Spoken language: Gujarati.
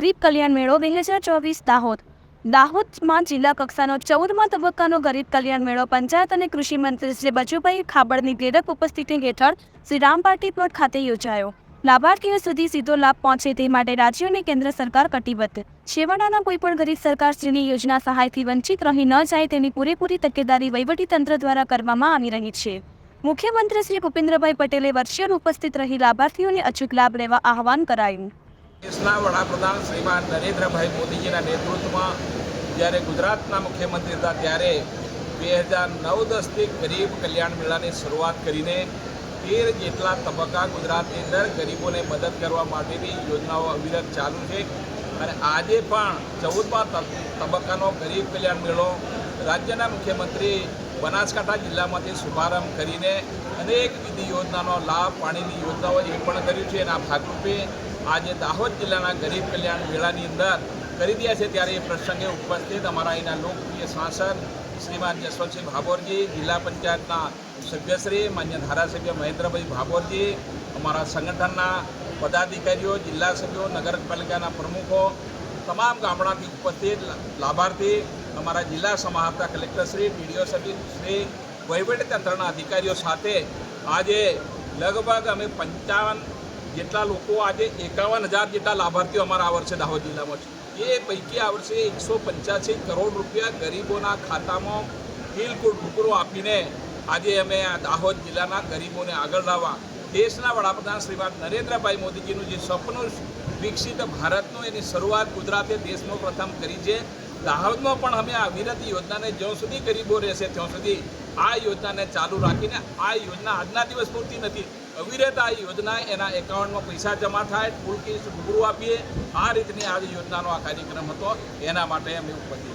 ગરીબ કલ્યાણ મેળો બે હજાર ચોવીસ દાહોદ. દાહોદમાં જિલ્લા કક્ષાનો ચૌદમા તબક્કાનો ગરીબ કલ્યાણ મેળો પંચાયત અને કૃષિ મંત્રી શ્રી બચુભાઈ ખાબડની પ્રેરક ઉપસ્થિતિ હેઠળ શ્રી રામ પાર્ટી પ્લોટ ખાતે યોજાયો. લાભાર્થીઓ સુધી સીધો લાભ પહોંચે તે માટે રાજ્ય અને કેન્દ્ર સરકાર કટિબદ્ધ. છેવાડાના કોઈપણ ગરીબ સરકારશ્રીની યોજના સહાયથી વંચિત રહી ન જાય તેની પૂરેપૂરી તકેદારી વહીવટીતંત્ર દ્વારા કરવામાં આવી રહી છે. મુખ્યમંત્રી શ્રી ભૂપેન્દ્રભાઈ પટેલે વર્ષીય ઉપસ્થિત રહી લાભાર્થીઓને અચૂક લાભ લેવા આહવાન કરાયું. દેશના વડાપ્રધાન શ્રીમાન નરેન્દ્રભાઈ મોદીજીના નેતૃત્વમાં જ્યારે ગુજરાતના મુખ્યમંત્રી હતા ત્યારે બે હજાર નવ દસથી ગરીબ કલ્યાણ મેળાની શરૂઆત કરીને તેર જેટલા તબક્કા ગુજરાતની અંદર ગરીબોને મદદ કરવા માટેની યોજનાઓ અવિરત ચાલુ છે. અને આજે પણ ચૌદમા તબ- તબક્કાનો ગરીબ કલ્યાણ મેળો રાજ્યના મુખ્યમંત્રી બનાસકાંઠા જિલ્લામાંથી શુભારંભ કરીને અનેક વિધિ યોજનાનો લાભ પાણીની યોજનાઓ એ પણ કર્યું છે. એના ભાગરૂપે આજે દાહોદ જિલ્લાના ગરીબ કલ્યાણ મેળાની અંદર કરી રહ્યા છે ત્યારે એ પ્રસંગે ઉપસ્થિત અમારા અહીંના લોકપ્રિય સાંસદ શ્રીમાન જસવંતસિંહ ભાભોરજી, જિલ્લા પંચાયતના સભ્યશ્રી, માન્ય ધારાસભ્ય મહેન્દ્રભાઈ ભાભોરજી, અમારા સંગઠનના પદાધિકારીઓ, જિલ્લા સભ્યો, નગરપાલિકાના પ્રમુખો, તમામ ગામડાથી ઉપસ્થિત લાભાર્થી, અમારા જિલ્લા સમાહર્તા કલેક્ટરશ્રી ડીડીઓ શ્રી વહીવટીતંત્રના અધિકારીઓ સાથે આજે લગભગ અમે પંચાવન જેટલા લોકો આજે એકાવન હજાર જેટલા લાભાર્થીઓ અમારા આ વર્ષે દાહોદ જિલ્લામાં છે. એ પૈકી આ વર્ષે એકસો પંચ્યાસી કરોડ રૂપિયા ગરીબોના ખાતામાં બિલકુલ ટુકડો આપીને આજે અમે આ દાહોદ જિલ્લાના ગરીબોને આગળ લાવવા દેશના વડાપ્રધાન શ્રીમાન નરેન્દ્રભાઈ મોદીજીનું જે સપનું વિકસિત ભારતનું એની શરૂઆત ગુજરાતે દેશમાં પ્રથમ કરી છે. દાહોદમાં પણ અમે આ અવિરત યોજનાને જ્યાં સુધી ગરીબો રહેશે ત્યાં સુધી આ યોજનાને ચાલુ રાખીને આ યોજના આજના દિવસ પૂરતી નથી. અવિરત આ યોજના એના એકાઉન્ટમાં પૈસા જમા થાય ટૂલ કેસ રૂબરૂ આપીએ આ રીતની આ યોજનાનો આ કાર્યક્રમ હતો એના માટે અમે ઉપસ્થિત.